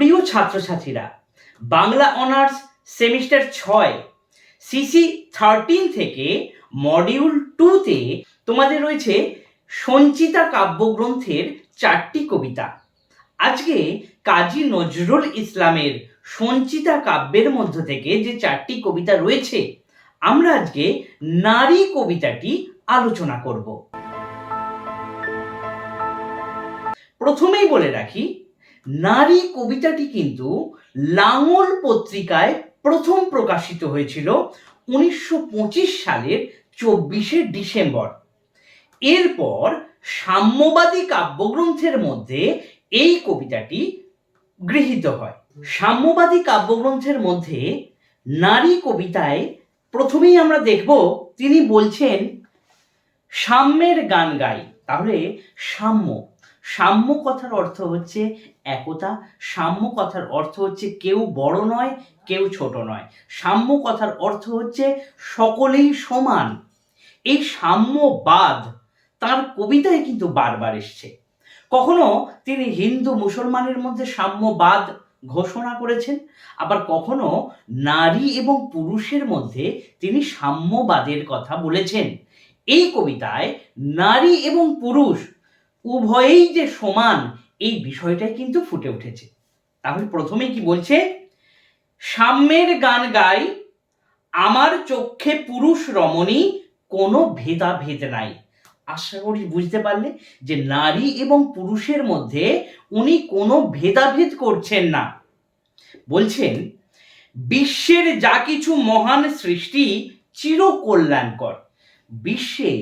প্রিয় ছাত্রছাত্রীরা, Bangla honours semester ছয় সিসি থার্টিন থেকে মডিউল টুতে তোমাদের রয়েছে সঞ্চিতা কাব্যগ্রন্থের চারটি কবিতা। আজকে কাজী নজরুল ইসলামের সঞ্চিতা কাব্যের মধ্য থেকে যে চারটি কবিতা রয়েছে, আমরা আজকে নারী কবিতাটি আলোচনা করব। প্রথমেই বলে রাখি নারী কবিতাটি কিন্তু লাঙল পত্রিকায় প্রথম প্রকাশিত হয়েছিল উনিশশো পঁচিশ সালের চব্বিশে ডিসেম্বর। এরপর সাম্যবাদী কাব্যগ্রন্থের মধ্যে এই কবিতাটি গৃহীত হয়। সাম্যবাদী কাব্যগ্রন্থের মধ্যে নারী কবিতায় প্রথমেই আমরা দেখব, তিনি বলছেন, সাম্যের গান গাই। তাহলে সাম্য সাম্য কথার অর্থ হচ্ছে একতা সাম্য কথার অর্থ হচ্ছে কেউ বড় নয়, কেউ ছোট নয়। সাম্য কথার অর্থ হচ্ছে সকলেই সমান। এই সাম্যবাদ তার কবিতায় কিন্তু বারবার এসছে। কখনো তিনি হিন্দু মুসলমানের মধ্যে সাম্যবাদ ঘোষণা করেছেন, আবার কখনো নারী এবং পুরুষের মধ্যে তিনি সাম্যবাদের কথা বলেছেন। এই কবিতায় নারী এবং পুরুষ উভয়েই যে সমান, এই বিষয়টাই কিন্তু ফুটে উঠেছে। তাহলে প্রথমে কি বলছে? সাম্যের গান গাই, আমার চোখে পুরুষ রমণী, কোনো ভেদাভেদ নাই। আশা করি বুঝতে পারলে যে নারী এবং পুরুষের মধ্যে উনি কোনো ভেদাভেদ করছেন না। বলছেন, বিশ্বের যা কিছু মহান সৃষ্টি চির কল্যাণকর বিশ্বে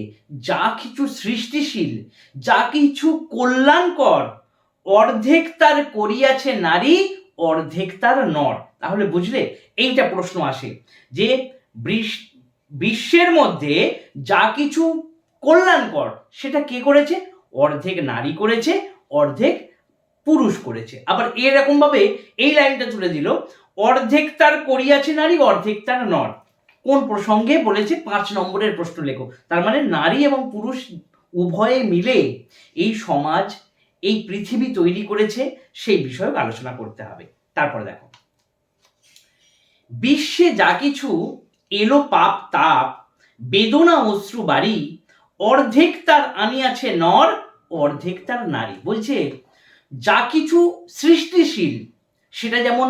যা কিছু সৃষ্টিশীল, যা কিছু কল্যাণকর, অর্ধেক তার করিয়াছে নারী, অর্ধেক তার নর। তাহলে বুঝলে, এইটা প্রশ্ন আসে যে বিশ্বের মধ্যে যা কিছু কল্যাণকর, সেটা কে করেছে? অর্ধেক নারী করেছে, অর্ধেক পুরুষ করেছে। আবার এরকম ভাবে এই লাইনটা তুলে দিল, অর্ধেক তার করিয়াছে নারী, অর্ধেক তার নর। কোন প্রসঙ্গে বলেছে পাঁচ নম্বরের প্রশ্ন লেখো তার মানে নারী এবং পুরুষ উভয়ে মিলে এই সমাজ, এই পৃথিবী তৈরি করেছে, সেই বিষয়ে আলোচনা করতে হবে। তারপর দেখো। বিশ্বে যা কিছু এলো পাপ, তাপ, বেদনা, অশ্রু, বাড়ি, অর্ধেক তার আনিয়াছে নর, অর্ধেক তার নারী। বলছে, যা কিছু সৃষ্টিশীল, সেটা যেমন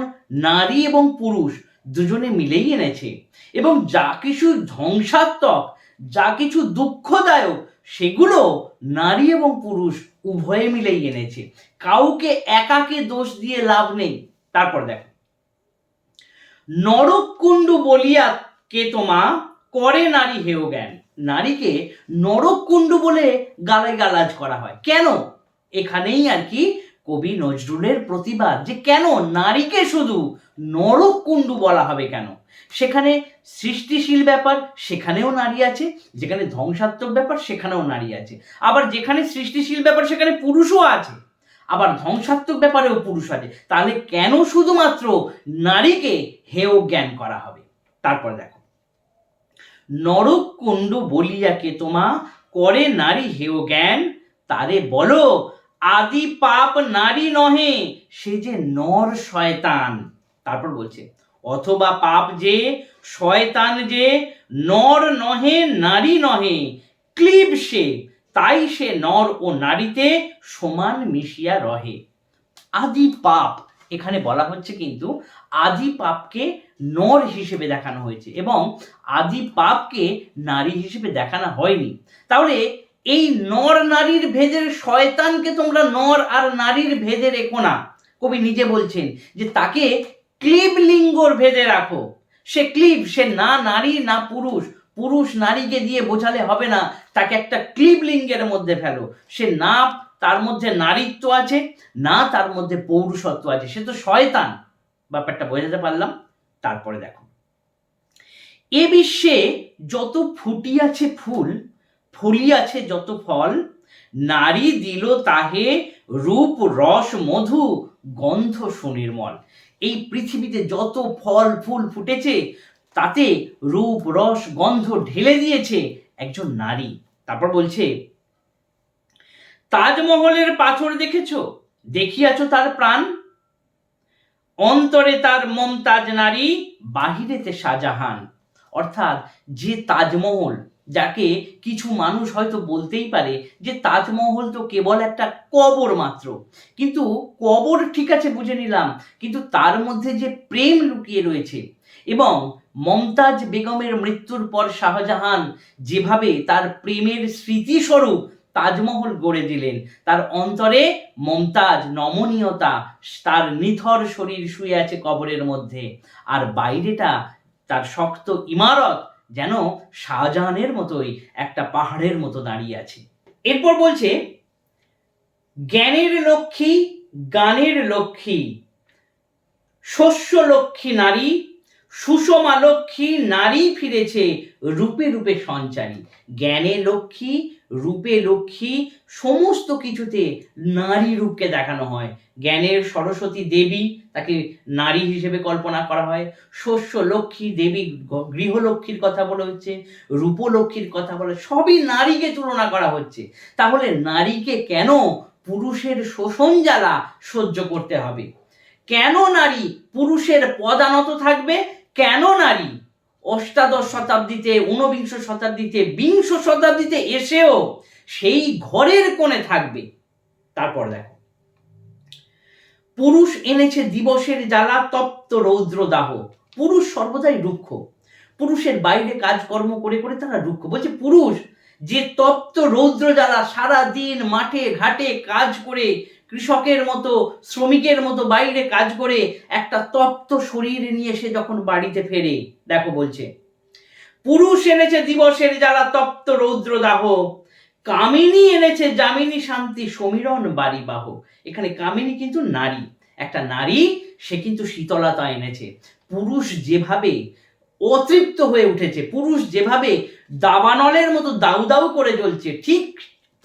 নারী এবং পুরুষ দুজনে মিলেই এনেছে। এবং যা কিছু ধ্বংসাত্মক, যা কিছু দুঃখদায়ক, সেগুলো নারী এবং পুরুষ উভয়ে মিলেই এনেছে। কাউকে একাকে দোষ দিয়ে লাভ নেই। তারপর দেখো। নরককুণ্ডু বলিয়া কে তোমা করে নারী হেয় জ্ঞান। নারীকে নরককুণ্ডু বলে গালায় গালাজ করা হয়। কেন? এখানেই আর কি কবি নজরুলের প্রতিবাদ যে কেন নারীকে শুধু নরক নরককুণ্ডু বলা হবে কেন? সেখানে সৃষ্টিশীল ব্যাপার, সেখানেও নারী আছে, যেখানে ধ্বংসাত্মক ব্যাপার, সেখানেও নারী আছে। আবার যেখানে সৃষ্টিশীল ব্যাপার, সেখানে পুরুষও আছে। আবার ধ্বংসাত্মক ব্যাপারেও পুরুষ আছে। তাহলে কেন শুধুমাত্র নারীকে হেয় জ্ঞান করা হবে? তারপর দেখো। নরক কুণ্ড বলিয়াকে তোমা? করে নারী হেয় জ্ঞান? তারে বলো আদি পাপ নারী নহে, সে যে নর শয়তান। তারপর বলছে, অথবা পাপ যে, শয়তান যে, নর নহে, নারী নহে ক্লিব সে, তাই সে নর ও নারীতে সমান মিশিয়া রহে। আদি পাপ, এখানে বলা হচ্ছে কিন্তু আদি পাপকে নর হিসেবে দেখানো হয়েছে এবং আদি পাপকে নারী হিসেবে দেখানো হয়নি। তাহলে এই নর নারীর ভেদের শয়তানকে তোমরা নর আর নারীর ভেদে রেখো না। কবি নিজে বলছেন যে তাকে ক্লিব লিঙ্গর ভেদে রাখো। সে ক্লিব সে না নারী, না পুরুষ। পুরুষ নারীকে দিয়ে বোঝালে হবে না, তাকে একটা ক্লিব লিঙ্গের মধ্যে ফেলো। সে না, তার মধ্যে নারীত্ব আছে, না, তার মধ্যে পৌরুষত্ব আছে। সে তো শয়তান। ব্যাপারটা বোঝাতে পারলাম? তারপরে দেখো। এ বিশ্বে যত ফুটিয়াছে ফুল ফলিয়াছে যত ফল, নারী দিল তাহে রূপ, রস, মধু, গন্ধ সুনির্মল। এই পৃথিবীতে যত ফল, ফুল ফুটেছে, তাতে রূপ, রস, গন্ধ ঢেলে দিয়েছে একজন নারী। তারপর বলছে, তাজমহলের পাথর দেখেছ? দেখিয়াছ তার প্রাণ? অন্তরে তার মমতাজ নারী, বাহিরেতে শাহজাহান। অর্থাৎ যে তাজমহল যাকে কিছু মানুষ হয়তো বলতেই পারে যে তাজমহল তো কেবল একটা কবর মাত্র। কিন্তু কবর ঠিক আছে বুঝে নিলাম, কিন্তু তার মধ্যে যে প্রেম লুকিয়ে রয়েছে এবং মমতাজ বেগমের মৃত্যুর পর শাহজাহান যেভাবে তার প্রেমের স্মৃতিস্বরূপ তাজমহল গড়ে দিলেন, তার অন্তরে মমতাজ নমনীয়তা, তার নিথর শরীর শুয়ে আছে কবরের মধ্যে। আর বাইরেটা তার শক্ত ইমারত যেন শাহজাহানের মতোই একটা পাহাড়ের মতো দাঁড়িয়ে আছে। এরপর বলছে, জ্ঞানের লক্ষ্মী, গানের লক্ষ্মী, শস্য লক্ষ্মী নারী সুষমা লক্ষ্মী নারী ফিরেছে রূপে রূপে সঞ্চারী। জ্ঞানে লক্ষ্মী, রূপে লক্ষ্মী, সমস্ত কিছুতে নারী রূপকে দেখানো হয়। জ্ঞানের সরস্বতী দেবী তাকে নারী হিসেবে কল্পনা করা হয়। শস্য লক্ষ্মী দেবী গৃহলক্ষ্মীর কথা বলা হচ্ছে রূপলক্ষ্মীর কথা বলা সবই নারীকে তুলনা করা হচ্ছে। তাহলে নারীকে কেন পুরুষের শোষণ জ্বালা সহ্য করতে হবে? কেন নারী পুরুষের পদানত থাকবে? কেন নারী? অষ্টাদশ শতাব্দীতে, ঊনবিংশ শতাব্দীতে, বিংশ শতাব্দীতে এসেও সেই ঘরের কোণে থাকবে। তারপর দেখো। পুরুষ এনেছে দিবসের জ্বালা, তপ্ত রৌদ্র দাহ পুরুষ সর্বদাই রুক্ষ। পুরুষের বাইরে কাজকর্ম করে করে তারা রুক্ষ। বলছে, পুরুষ, যে তপ্ত রৌদ্র জ্বালা সারা দিন মাঠে, ঘাটে কাজ করে কৃষকের মতো, শ্রমিকের মতো বাইরে কাজ করে একটা তপ্ত শরীর নিয়ে সে যখন বাড়িতে ফেরে, দেখো বলছে, পুরুষ এনেছে দিবসের জ্বালা তপ্ত রৌদ্র দাহ কামিনী এনেছে জামিনী শান্তি সমীরণ বাড়ি বাহ এখানে কামিনী কিন্তু নারী, একটা নারী সে কিন্তু শীতলতা এনেছে। পুরুষ যেভাবে অতৃপ্ত হয়ে উঠেছে, পুরুষ যেভাবে দাবানলের মতো দাউ দাউ করে জ্বলছে, ঠিক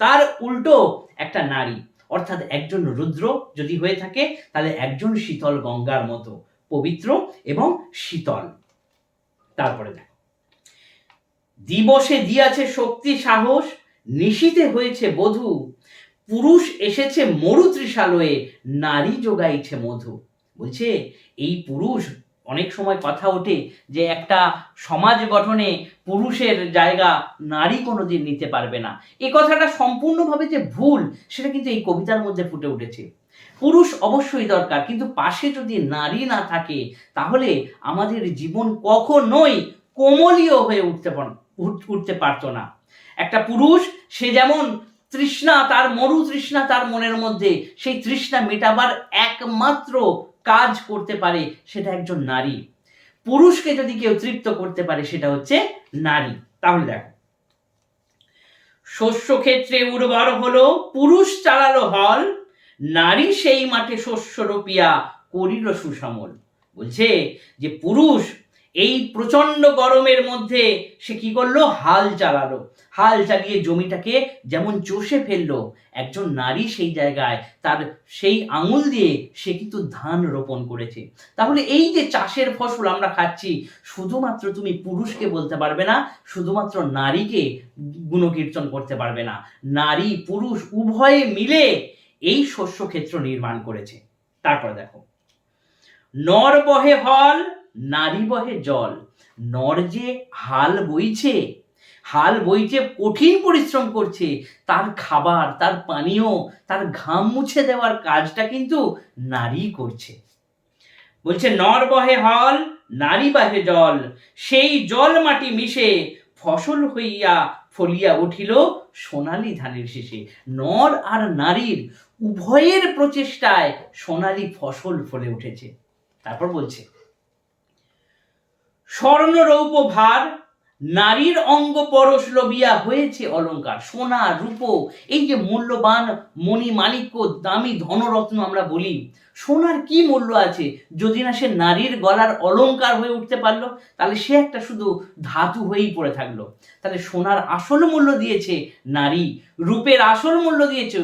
তার উল্টো একটা নারী। অর্থাৎ একজন রুদ্র যদি হয়ে থাকে, তাহলে একজন শীতল গঙ্গার মতো পবিত্র এবং শীতল। তারপরে দেখো। দিবসে দিয়াছে শক্তি, সাহস নিশীতে হয়েছে বধূ। পুরুষ এসেছে মরু ত্রিশালয়ে নারী যোগাইছে মধু। বলছে, এই পুরুষ, অনেক সময় কথা ওঠে যে একটা সমাজ গঠনে পুরুষের জায়গা নারী কোনোদিন নিতে পারবে না। এ কথাটা সম্পূর্ণভাবে যে ভুল, সেটা কিন্তু এই কবিতার মধ্যে ফুটে উঠেছে। পুরুষ অবশ্যই দরকার, কিন্তু পাশে যদি নারী না থাকে, তাহলে আমাদের জীবন কখনোই কোমলীয় হয়ে উঠতে উঠতে পারতো না। একটা পুরুষ, সে যেমন তৃষ্ণা, তার মরু তৃষ্ণা তার মনের মধ্যে, সেই তৃষ্ণা মেটাবার একমাত্র কাজ করতে পারে, সেটা একজন নারী। পুরুষকে যদি কেউ তৃপ্ত করতে পারে, সেটা হচ্ছে নারী। তাহলে দেখো শস্য ক্ষেত্রে উর্বর হলো, পুরুষ চালালো হল, নারী সেই মাঠে শস্য রোপিয়া করিল সুসমল। বলছে যে পুরুষ এই প্রচণ্ড গরমের মধ্যে সে কি করল? হাল চালালো। হাল চালিয়ে জমিটাকে যেমন চষে ফেলল, একজন নারী সেই জায়গায় তার সেই আঙুল দিয়ে সে কিন্তু ধান রোপণ করেছে। তাহলে এই যে চাষের ফসল আমরা খাচ্ছি, শুধুমাত্র তুমি পুরুষকে বলতে পারবে না, শুধুমাত্র নারীকে গুণকীর্তন করতে পারবে না। নারী, পুরুষ উভয়ে মিলে এই শস্য ক্ষেত্র নির্মাণ করেছে। তারপর দেখো নর বহে হল নারী বহে জল, নর যে হাল বইছে হাল বইছে কঠিন পরিশ্রম করছে, তার খাবার, তার পানীয়, তার ঘাম মুছে দেওয়ার কাজটা কিন্তু নারী করছে। বলছে, নর বহে হল, নারী বাহে জল, সেই জল মাটি মিশে ফসল হইয়া ফলিয়া উঠিল সোনালী ধানের শেষে। নর আর নারীর উভয়ের প্রচেষ্টায় সোনালী ফসল ফলে উঠেছে। তারপর বলছে স্বর্ণ রৌপ ভার নারীর অঙ্গ পরশ লবিয়া হয়েছে অলংকার সোনা, রূপ, এই যে মূল্যবান মণি মালিক্য দামি ধনরত্ন আমরা বলি, সোনার কি মূল্য আছে? যদি না সে নারীর গলার অলঙ্কার হয়ে উঠতে পারল, তাহলে সে একটা শুধু ধাতু হয়েই পড়ে থাকল। তাহলে সোনার আসল মূল্য দিয়েছে নারী, রূপের আসল মূল্য দিয়েছে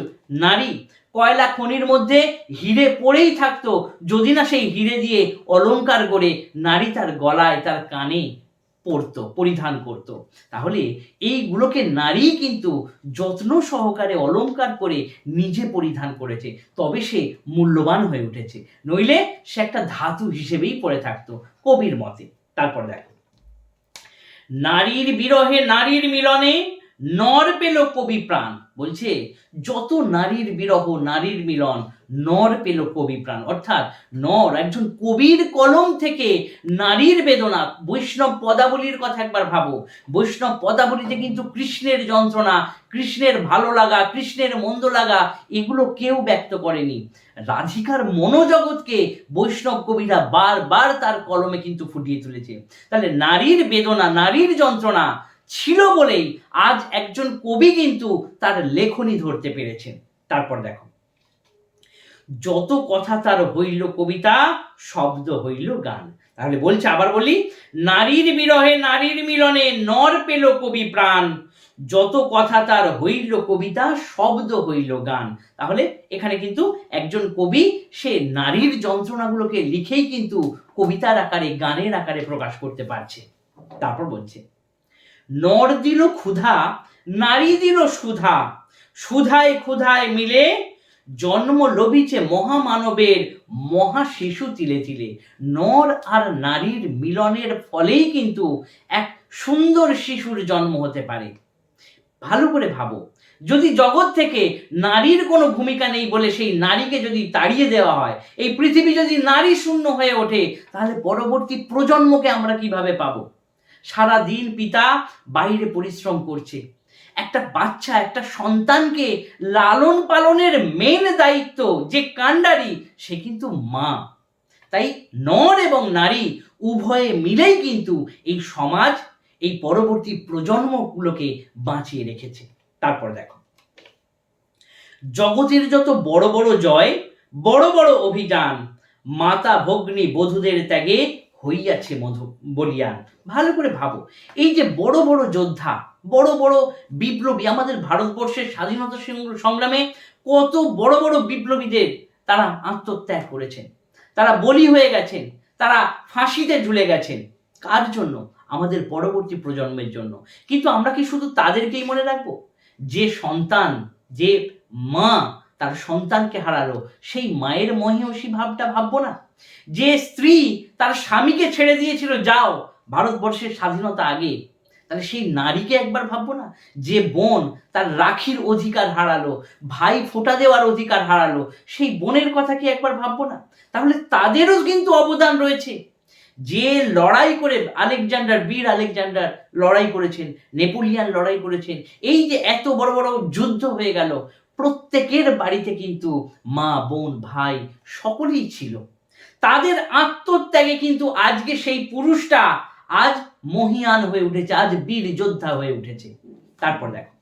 নারী। কয়লা খনির মধ্যে হিরে পড়েই থাকতো, যদি না সেই হিরে দিয়ে অলংকার করে নারী তার গলায়, তার কানে পরতো পরিধান করত। তাহলে এইগুলোকে নারী কিন্তু যত্ন সহকারে অলংকার করে নিজে পরিধান করেছে, তবে সে মূল্যবান হয়ে উঠেছে। নইলে সে একটা ধাতু হিসেবেই পড়ে থাকতো, কবির মতে। তারপর দেখো। নারীর বিরহে নারীর মিলনে নর পেল কবি প্রাণ। বলছে, যত নারীর বিরহ, নারীর মিলন, নর পেল কবি প্রাণ। অর্থাৎ নর একজন কবির কলম থেকে নারীর বেদনা। বৈষ্ণব পদাবলীর কথা একবার ভাবো। বৈষ্ণব পদাবলীতে কিন্তু কৃষ্ণের যন্ত্রণা, কৃষ্ণের ভালো লাগা, কৃষ্ণের মন্দ লাগা, এগুলো কেউ ব্যক্ত করেনি। রাধিকার মনোজগৎকে বৈষ্ণব কবিরা বারবার তার কলমে কিন্তু ফুটিয়ে তুলেছে। তাহলে নারীর বেদনা, নারীর যন্ত্রণা ছিল বলেই আজ একজন কবি কিন্তু তার লেখনী ধরতে পেরেছেন। তারপর দেখো। যত কথা তার হইল কবিতা, শব্দ হইল গান। তাহলে বলছে, আবার বলি, নারীর বিরহে নারীর মিলনে নর পেল কবি প্রাণ। যত কথা তার হইল কবিতা, শব্দ হইল গান। তাহলে এখানে কিন্তু একজন কবি, সে নারীর যন্ত্রণাগুলোকে লিখেই কিন্তু কবিতার আকারে, গানের আকারে প্রকাশ করতে পারছে। তারপর বলছে নর দিল ক্ষুধা নারী দিল সুধা। সুধায় ক্ষুধায় মিলে জন্ম লভিছে মহামানবের মহা শিশু তিলে তিলে। নর আর নারীর মিলনের ফলেই কিন্তু এক সুন্দর শিশুর জন্ম হতে পারে। ভালো করে ভাবো, যদি জগৎ থেকে নারীর কোনো ভূমিকা নেই বলে সেই নারীকে যদি তাড়িয়ে দেওয়া হয়, এই পৃথিবী যদি নারী শূন্য হয়ে ওঠে, তাহলে পরবর্তী প্রজন্মকে আমরা কীভাবে পাবো? সারা দিন পিতা বাইরে পরিশ্রম করছে। একটা বাচ্চা, একটা সন্তানকে লালন পালনের মেন দায়িত্ব, যে কাণ্ডারি, সে কিন্তু মা। তাই নর এবং নারী উভয়ে মিলেই কিন্তু এই সমাজ, এই পরবর্তী প্রজন্মগুলোকে বাঁচিয়ে রেখেছে। তারপর দেখো। জগতের যত বড় বড় জয়, বড় বড় অভিযান, মাতা ভগ্নী বধূদের ত্যাগে হইয়াছে মধু বলিয়ান ভালো করে ভাবো, এই যে বড় বড় যোদ্ধা, বড় বড় বিপ্লবী আমাদের ভারতবর্ষের স্বাধীনতা সংগ্র- সংগ্রামে কত বড় বড় বিপ্লবীদের তারা আত্মত্যাগ করেছেন। তারা বলি হয়ে গেছেন, তারা ফাঁসিতে ঝুলে গেছেন। কার জন্য? আমাদের পরবর্তী প্রজন্মের জন্য। কিন্তু আমরা কি শুধু তাদেরকেই মনে রাখব? যে সন্তান, যে মা তার সন্তানকে হারালো। সেই মায়ের মহিষী ভাবটা ভাববো না। যে স্ত্রী তার স্বামীকে ছেড়ে দিয়েছিল, যাও, ভারতবর্ষের স্বাধীনতা আগে। তাহলে সেই নারীকে একবার ভাববো না? যে বোন তার রাখির অধিকার হারালো, ভাই ফোঁটা দেওয়ার অধিকার হারালো, সেই বোনের কথা কি একবার ভাববো না? তাহলে তাদেরও কিন্তু অবদান রয়েছে। যে লড়াই করে আলেকজান্ডার, বীর আলেকজান্ডার লড়াই করেছেন, নেপোলিয়ান লড়াই করেছেন, এই যে এত বড় বড় যুদ্ধ হয়ে গেল প্রত্যেকের বাড়িতে কিন্তু মা, বোন, ভাই সকলেই ছিল। তাদের আত্মত্যাগে কিন্তু আজকে সেই পুরুষটা আজ মহিয়ান হয়ে উঠেছে, আজ বীর যোদ্ধা হয়ে উঠেছে। তারপর দেখো।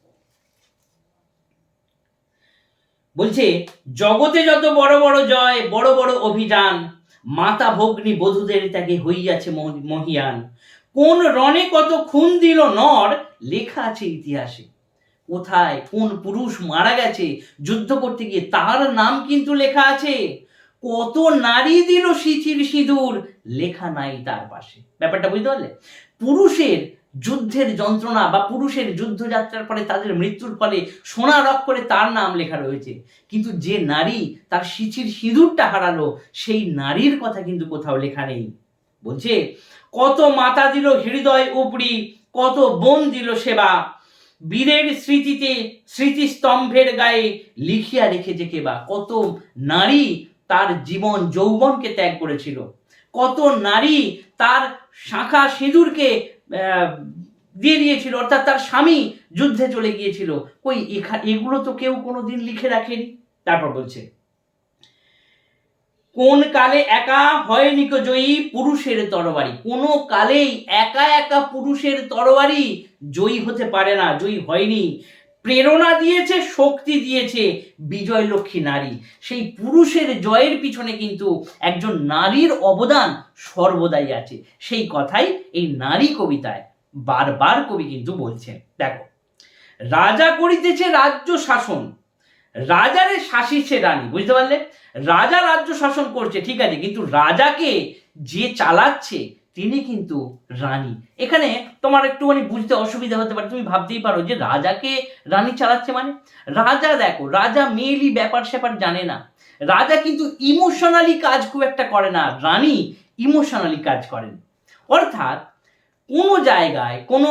বলছে, জগতে যত বড় বড় জয়, বড় বড় অভিযান, মাতা ভগ্নী বধূদের ত্যাগে হইয়াছে মহ- মহিয়ান। কোন রণে কত খুন দিল নর, লেখা আছে ইতিহাসে। কোথায়? কোন পুরুষ মারা গেছে? যুদ্ধ করতে গিয়ে তার নাম কিন্তু লেখা আছে। কত নারী দিল সিঁচির সিঁদুর? লেখা নাই তার পাশে। ব্যাপারটা বুঝতে পারলে? পুরুষের যুদ্ধের যন্ত্রণা বা পুরুষের যুদ্ধযাত্রার পরে তাদের মৃত্যুর ফলে সোনা রক করে তার নাম লেখা রয়েছে। কিন্তু যে নারী তার সিঁচির সিঁদুরটা হারালো, সেই নারীর কথা কিন্তু কোথাও লেখা নেই। বলছে, কত মাতা দিল হৃদয় উপরি, কত বোন দিল সেবা বীরের স্মৃতিতে স্মৃতিস্তম্ভের গায়ে লিখিয়া রেখেছে কে বা কত নারী তার জীবন যৌবনকে ত্যাগ করেছিল। কত নারী তার শাখা সিঁদুরকে দিয়ে দিয়েছিল, অর্থাৎ তার স্বামী যুদ্ধে চলে গিয়েছিল। কই এগুলো তো কেউ কোনো দিন লিখে রাখেনি? তারপর বলছে কোন কালে একা হয়নি কো জয়ী পুরুষের তরবারি? কোনো কালেই একা একা পুরুষের তরবারি জয়ী হতে পারে না, জয়ী হয়নি। প্রেরণা দিয়েছে, শক্তি দিয়েছে বিজয় লক্ষ্মী নারী। সেই পুরুষের জয়ের পিছনে কিন্তু একজন নারীর অবদান সর্বদাই আছে। সেই কথাই এই নারী কবিতায় বারবার কবি কিন্তু বলছেন। দেখো, রাজা করিতেছে রাজ্য শাসন রাজারে শাসিছে রানী, বুঝতে পারলে? রাজা রাজ্য শাসন করছে, ঠিক আছে, কিন্তু রাজাকে যে চালাচ্ছে, তিনি কিন্তু রানী। এখানে তোমার একটুখানি বুঝতে অসুবিধা হতে পারে, তুমি ভাবতেই পারো যে রাজাকে রানী চালাচ্ছে মানে? রাজা দেখো, রাজা মেয়েলি ব্যাপার স্যাপার জানে না। রাজা কিন্তু ইমোশনালি কাজ খুব একটা করে না রানী ইমোশনালি কাজ করেন। অর্থাৎ কোনো জায়গায়, কোনো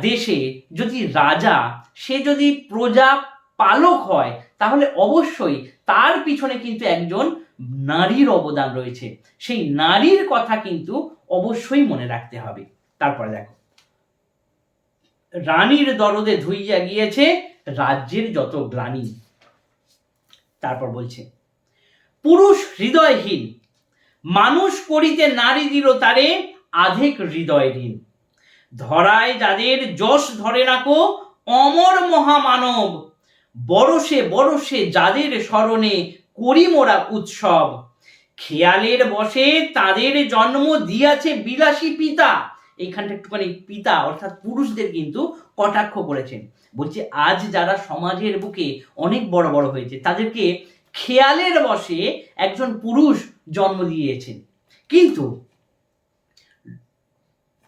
দেশে যদি রাজা, সে যদি প্রজা পালক হয়, তাহলে অবশ্যই তার পিছনে কিন্তু একজন নারীর অবদান রয়েছে। সেই নারীর কথা কিন্তু অবশ্যই মনে রাখতে হবে। তারপরে দেখো। রানীর দরদে ধুইয়া গিয়েছে রাজ্যের যত গ্লানি। তারপর বলছে, পুরুষ হৃদয়হীন, মানুষ করিতে নারী দিল তারে আধেক হৃদয়হীন। ধরায় যাদের যশ ধরে নাকো অমর মহামানব বরসে বরসে যাদের স্মরণে করি মোরা উৎসব। খেয়ালের বসে তাদের জন্ম দিয়াছে বিলাসী পিতা। এইখানটা একটুখানি পিতা, অর্থাৎ পুরুষদের কিন্তু কটাক্ষ করেছেন। বলছে, আজ যারা সমাজের বুকে অনেক বড় বড় হয়েছে, তাদেরকে খেয়ালের বসে একজন পুরুষ জন্ম দিয়েছেন। কিন্তু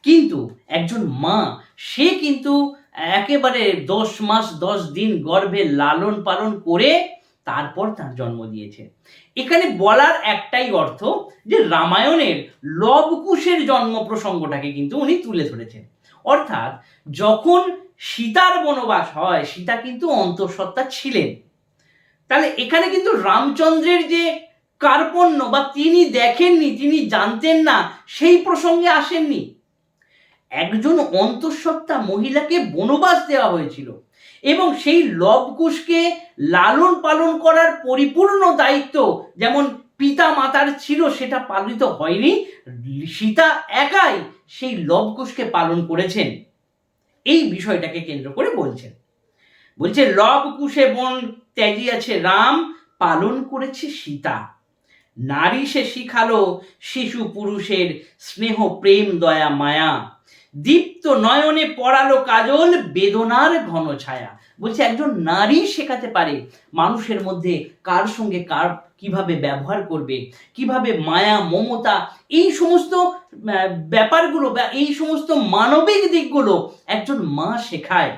কিন্তু একজন মা, সে কিন্তু একেবারে দশ মাস, দশ দিন গর্ভে লালন পালন করে তারপর তার জন্ম দিয়েছে। এখানে বলার একটাই অর্থ যে রামায়ণের লবকুশের জন্ম প্রসঙ্গটাকে কিন্তু উনি তুলে ধরেছেন। অর্থাৎ যখন সীতার বনবাস হয়, সীতা কিন্তু অন্তঃসত্ত্বা ছিলেন। তাহলে এখানে কিন্তু রামচন্দ্রের যে কার্পণ্য বা তিনি দেখেননি, তিনি জানতেন না, সেই প্রসঙ্গে আসেননি। একজন অন্তঃসত্ত্বা মহিলাকে বনবাস দেওয়া হয়েছিল এবং সেই লবকুশকে লালন পালন করার পরিপূর্ণ দায়িত্ব যেমন পিতা মাতার ছিল সেটা পালিত হয়নি, সীতা একাই সেই লবকুশকে পালন করেছেন। এই বিষয়টাকে কেন্দ্র করে বলছেন। বলছে, লবকুশে বন ত্যাজিয়াছে রাম, পালন করেছে সীতা। নারী সে শিখালো, শিশু পুরুষের স্নেহ, প্রেম, দয়া, মায়া। দীপ্ত নয়নে পড়ালো কাজল বেদনার ঘন ছায়া। বলছে, একজন নারী শেখাতে পারে মানুষের মধ্যে কার সঙ্গে কার কীভাবে ব্যবহার করবে, কীভাবে মায়া, মমতা, এই সমস্ত ব্যাপারগুলো এই সমস্ত মানবিক দিকগুলো একজন মা শেখায়।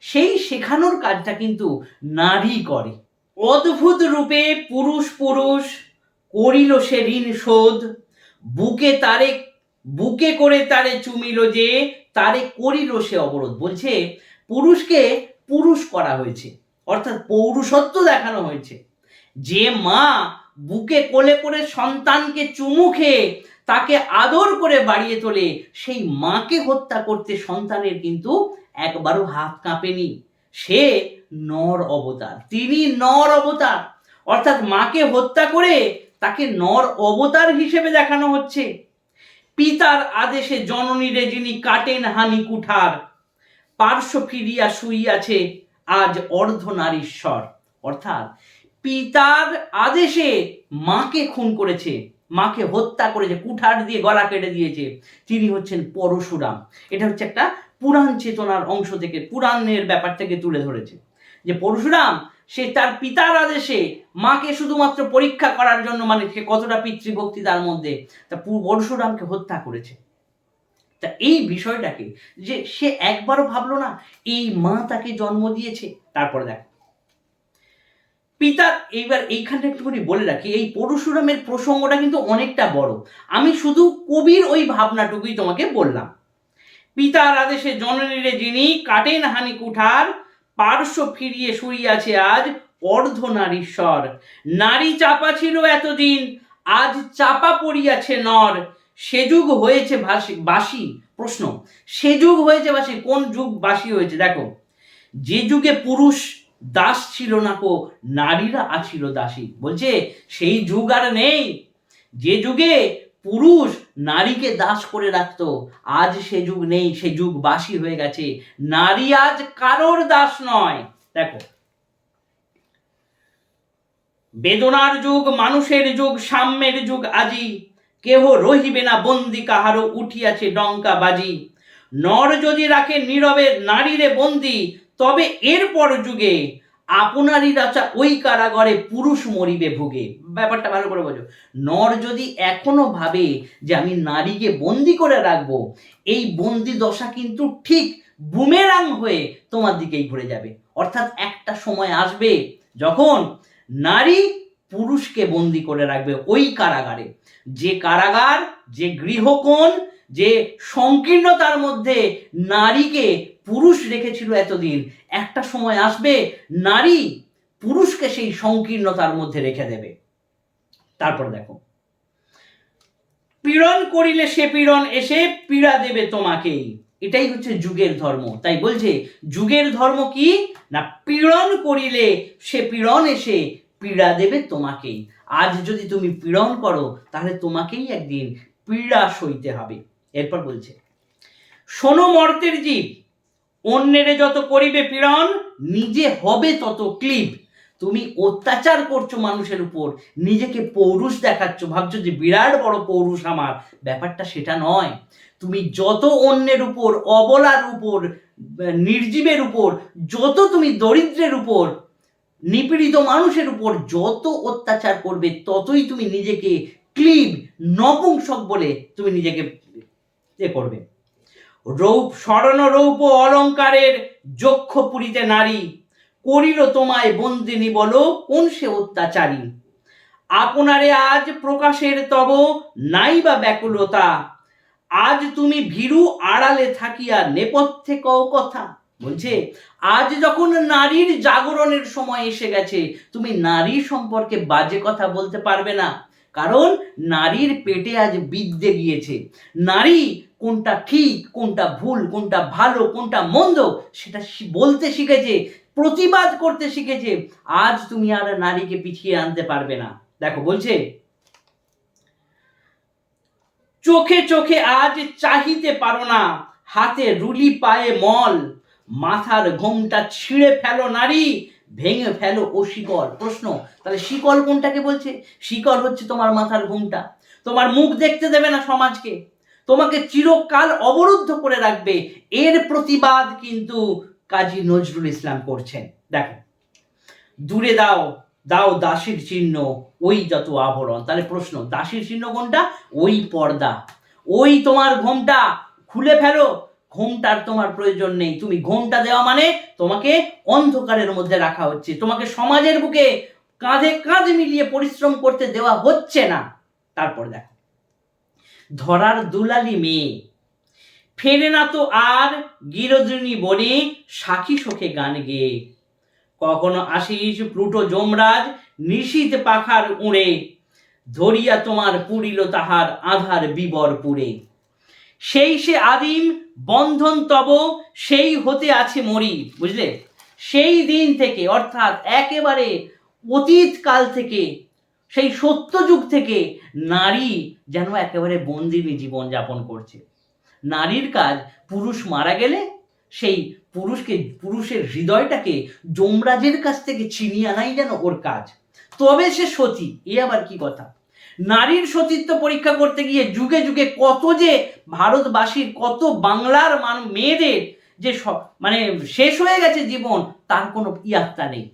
সেই শেখানোর কাজটা কিন্তু নারী করে। অদ্ভুত রূপে পুরুষ পুরুষ করিল সে ঋণ শোধ, বুকে তারে বুকে করে তারে চুমিল যে, তারে করিল সে অবরোধ। বলছে, পুরুষকে পুরুষ করা হয়েছে, অর্থাৎ পৌরুষত্ব দেখানো হয়েছে। যে মা বুকে কোলে করে সন্তানকে চুমু খেয়ে তাকে আদর করে বাড়িয়ে তোলে, সেই মাকে হত্যা করতে সন্তানের কিন্তু একবারও হাত কাঁপেনি। সে নর অবতার, তিনি নর অবতার, অর্থাৎ মাকে হত্যা করে তাকে নর অবতার হিসেবে দেখানো হচ্ছে। পিতার আদেশে জননীরে যিনি কাটেন হানি কুঠার। পার্শ্ব ফিরিয়া শুইয়াছে আজ অর্ধনারীশ্বর অর্থাৎ পিতার আদেশে মাকে খুন করেছে, মাকে হত্যা করেছে, কুঠার দিয়ে গলা কেটে দিয়েছে। তিনি হচ্ছেন পরশুরাম। এটা হচ্ছে একটা পুরাণ চেতনার অংশ থেকে, পুরাণের ব্যাপার থেকে তুলে ধরেছে। যে পরশুরাম সে তার পিতার আদেশে মাকে শুধুমাত্র পরীক্ষা করার জন্য মানে সে কতটা পিতৃভক্তি তার মধ্যে, তা পরশুরামকে হত্যা করেছে। তা এই বিষয়টাকে যে সে একবারও ভাবলো না, এই মা তাকে জন্ম দিয়েছে, তারপরে দেখো। পিতার এইবার এইখানটা একটুখানি বলে রাখি, এই পরশুরামের প্রসঙ্গটা কিন্তু অনেকটা বড়। আমি শুধু কবির ওই ভাবনাটুকুই তোমাকে বললাম। পিতার আদেশে জননীরে যিনি কাটেন হানি কুঠার পার্শ্ব ফিরিয়ে শুইয়াছে আজ অর্ধ নারীশ্বর নারী চাপা ছিল এতদিন, আজ চাপা পড়িয়াছে নর। সে যুগ হয়েছে বাসি, প্রশ্ন। সে যুগ হয়েছে বাসি, কোন যুগ বাসি হয়েছে? দেখো, যে যুগে পুরুষ দাস ছিল না কো, নারীরা আছিল দাসী। বলছে, সেই যুগ আর নেই। যে যুগে পুরুষ নারীকে দাস করে রাখতো। আজ সে যুগ নেই, সে যুগ বাসি হয়ে গেছে। নারী আজ কারোর দাস নয়। দেখো। বেদনার যুগ, মানুষের যুগ, সাম্যের যুগ আজি। কেহ রহিবে না বন্দি কাহারও উঠিয়াছে ডঙ্কা বাজি। নর যদি রাখে নীরবে, নারীরে বন্দি, তবে এরপর যুগে আপনারই রাচা ওই কারাগারে পুরুষ মরিবে ভুগে। ব্যাপারটা ভালো করে বোঝো। নর যদি এখনও ভাবে যে আমি নারীকে বন্দি করে রাখব, এই বন্দি দশা কিন্তু ঠিক বুমেরাং হয়ে তোমার দিকেই ঘুরে যাবে। অর্থাৎ একটা সময় আসবে যখন নারী পুরুষকে বন্দি করে রাখবে ওই কারাগারে। যে কারাগার, যে গৃহকোণ, যে সংকীর্ণতার মধ্যে নারীকে পুরুষ রেখেছিল এতদিন। একটা সময় আসবে, নারী পুরুষকে সেই সংকীর্ণতার মধ্যে রেখে দেবে। তারপর দেখো। পীড়ন করিলে সে পীড়ন এসে পীড়া দেবে তোমাকেই। এটাই হচ্ছে যুগের ধর্ম। তাই বলছে, যুগের ধর্ম কি? না, পীড়ন করিলে সে পীড়ন এসে পীড়া দেবে তোমাকেই। আজ যদি তুমি পীড়ন করো, তাহলে তোমাকেই একদিন পীড়া সইতে হবে। এরপর বলছে, শোনো মর্তের জীব অন্যেরে যত করিবে পীড়ন, নিজে হবে তত ক্লিপ। তুমি অত্যাচার করছ মানুষের উপর, নিজেকে পৌরুষ দেখাচ্ছ। ভাবছ যে বিরাট বড় পৌরুষ আমার। ব্যাপারটা সেটা নয়। তুমি যত অন্যের উপর, অবলার উপর, নির্জীবের উপর, যত তুমি দরিদ্রের উপর, নিপীড়িত মানুষের উপর যত অত্যাচার করবে, ততই তুমি নিজেকে ক্লিব নপুংসক বলে তুমি নিজেকে এ করবে। রৌপ স্মরণ রৌপ অলঙ্কারের যক্ষ পুরীতে নারী, করিল তোমায় বন্দিনী বলো, কোন সে অত্যাচারী? আপনারে আজ প্রকাশের তব নাই বা ব্যাকুলতা। আজ তুমি ভীরু আড়ালে থাকিয়া নেপথ্যে কও কথা। বলছে, আজ যখন নারীর জাগরণের সময় এসে গেছে, তুমি নারী সম্পর্কে বাজে কথা বলতে পারবে না। কারণ নারীর পেটে আজ বিদ্যে গিয়েছে। নারী কোনটা ঠিক, কোনটা ভুল, কোনটা ভালো, কোনটা মন্দ, সেটা বলতে শিখেছে, প্রতিবাদ করতে শিখেছে, আজ তুমি আর নারীকে পিছিয়ে আনতে পারবে না। দেখো, বলছে, চোখে চোখে আজ চাহিতে পারো না, হাতে রুলি পায়ে মল, মাথার ঘোমটা ছিঁড়ে ফেলো নারী, ভেঙে ফেলো ও শিকল। প্রশ্ন, তাহলে শিকল কোনটাকে বলছে? শিকল হচ্ছে তোমার মাথার ঘুমটা। তোমার মুখ দেখতে দেবে না সমাজকে। তোমাকে চিরকাল অবরুদ্ধ করে রাখবে। এর প্রতিবাদ কিন্তু কাজী নজরুল ইসলাম করছেন। দেখো, দূরে দাও দাও দাসীর চিহ্ন, ওই যত আভরণ তাহলে প্রশ্ন, দাসীর চিহ্ন কোনটা? ওই পর্দা। ওই তোমার ঘোমটা, খুলে ফেলো। ঘোমটার তোমার প্রয়োজন নেই। তুমি ঘোমটা দেওয়া মানে তোমাকে অন্ধকারের মধ্যে রাখা হচ্ছে। তোমাকে সমাজের বুকে কাঁধে কাঁধ মিলিয়ে পরিশ্রম করতে দেওয়া হচ্ছে না। তারপর দেখো ধরার দুলালি মেয়ে। ফেরে না তো আর গিরোদ্রিনী বনে সাখী শোকে গান গেয়ে। কখনো আসিস প্লুটো যমরাজ নিশীত পাখার উড়ে, ধরিয়া তোমার পুরিল তাহার আধার বিবর পুরে সেই সে আদিম বন্ধন তব, সেই হতে আছে মরি, বুঝলে? সেই দিন থেকে, অর্থাৎ একেবারে অতীত কাল থেকে সেই সত্য যুগ থেকে নারী যেন একেবারে বন্দিনী জীবন যাপন করছে। নারীর কাজ, পুরুষ মারা গেলে সেই পুরুষকে, পুরুষের হৃদয়টাকে যমরাজের কাছ থেকে ছিনিয়ে আনাই যেন ওর কাজ। তবে সে সতী, এ আবার কি কথা? নারীর সতীত্ব পরীক্ষা করতে গিয়ে যুগে যুগে কত যে ভারতবাসীর, কত বাংলার মান, মেয়েদের যে মানে শেষ হয়ে গেছে জীবন, তার কোনো ইয়াত্তা নেই।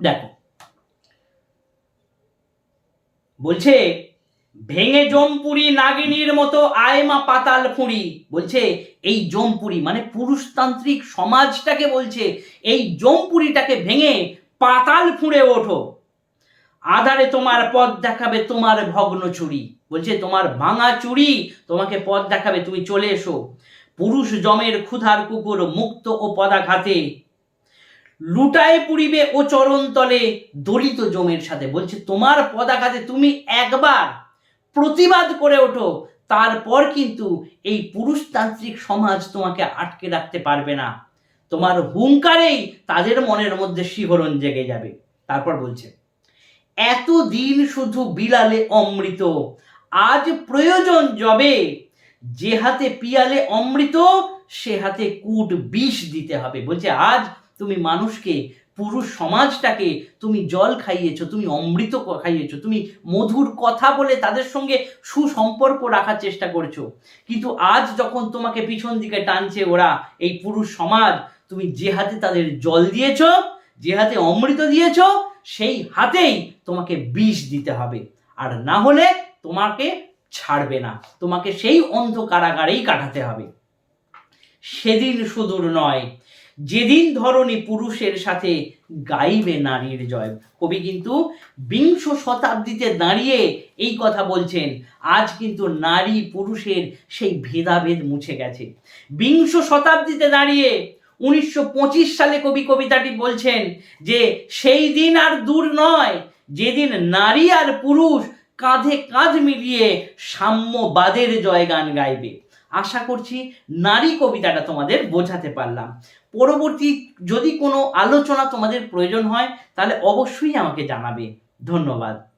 দেখো বলছে, ভেঙে জমপুরি নাগিনীর মতো আয়মা পাতাল ফুঁড়ি। বলছে, এই জমপুরি মানে পুরুষতান্ত্রিক সমাজটাকে বলছে, এই জমপুরিটাকে ভেঙে পাতাল ফুঁড়ে ওঠো। আধারে তোমার পথ দেখাবে তোমার ভগ্ন চুরি। বলছে, তোমার ভাঙা চুরি তোমাকে পথ দেখাবে, তুমি চলে এসো। পুরুষ জমের ক্ষুধার কুকুর মুক্ত ও পদাঘাতে লুটায় পুরিবে ও চরণতলে দলিত জমের সাথে। বলছে, তোমার পদাঘাতে তুমি একবার প্রতিবাদ করে ওঠো, তারপর কিন্তু এই পুরুষতান্ত্রিক সমাজ তোমাকে আটকে রাখতে পারবে না। তোমার হুঙ্কারেই তাদের মনের মধ্যে শিহরণ জেগে যাবে। তারপর বলছে এত দিন শুধু বিলালে অমৃত, আজ প্রয়োজন যবে যে হাতে পিয়ালে অমৃত, সে হাতে কূট বিষ দিতে হবে। বলছে, আজ তুমি মানুষকে পুরুষ সমাজটাকে তুমি জল খাইয়েছো, তুমি অমৃত খাইয়েছো, তুমি মধুর কথা বলে তাদের সঙ্গে সুসম্পর্ক রাখার চেষ্টা করছ। কিন্তু আজ যখন তোমাকে পিছন দিকে টানছে ওরা, এই পুরুষ সমাজ, তুমি যে হাতে তাদের জল দিয়েছ, যে হাতে অমৃত দিয়েছ, সেই হাতেই তোমাকে বিষ দিতে হবে। আর না হলে তোমাকে ছাড়বে না। তোমাকে সেই অন্ধ কারাগারেই কাটাতে হবে। সেদিন সুদূর নয় যেদিন ধরনী পুরুষের সাথে গাইবে নারীর জয়। কবি কিন্তু বিংশ শতাব্দীতে দাঁড়িয়ে এই কথা বলছেন, আজ কিন্তু নারী পুরুষের সেই ভেদাভেদ মুছে গেছে। বিংশ শতাব্দীতে দাঁড়িয়ে উনিশশো পঁচিশ সালে কবি কবিতাটি বলছেন যে, সেই দিন আর দূর নয়, যেদিন নারী আর পুরুষ কাঁধে কাঁধ মিলিয়ে সাম্যবাদের জয়গান গাইবে। আশা করছি নারী কবিতাটা তোমাদের বোঝাতে পারলাম। পরবর্তী যদি কোনো আলোচনা তোমাদের প্রয়োজন হয় তাহলে অবশ্যই আমাকে জানাবে। ধন্যবাদ।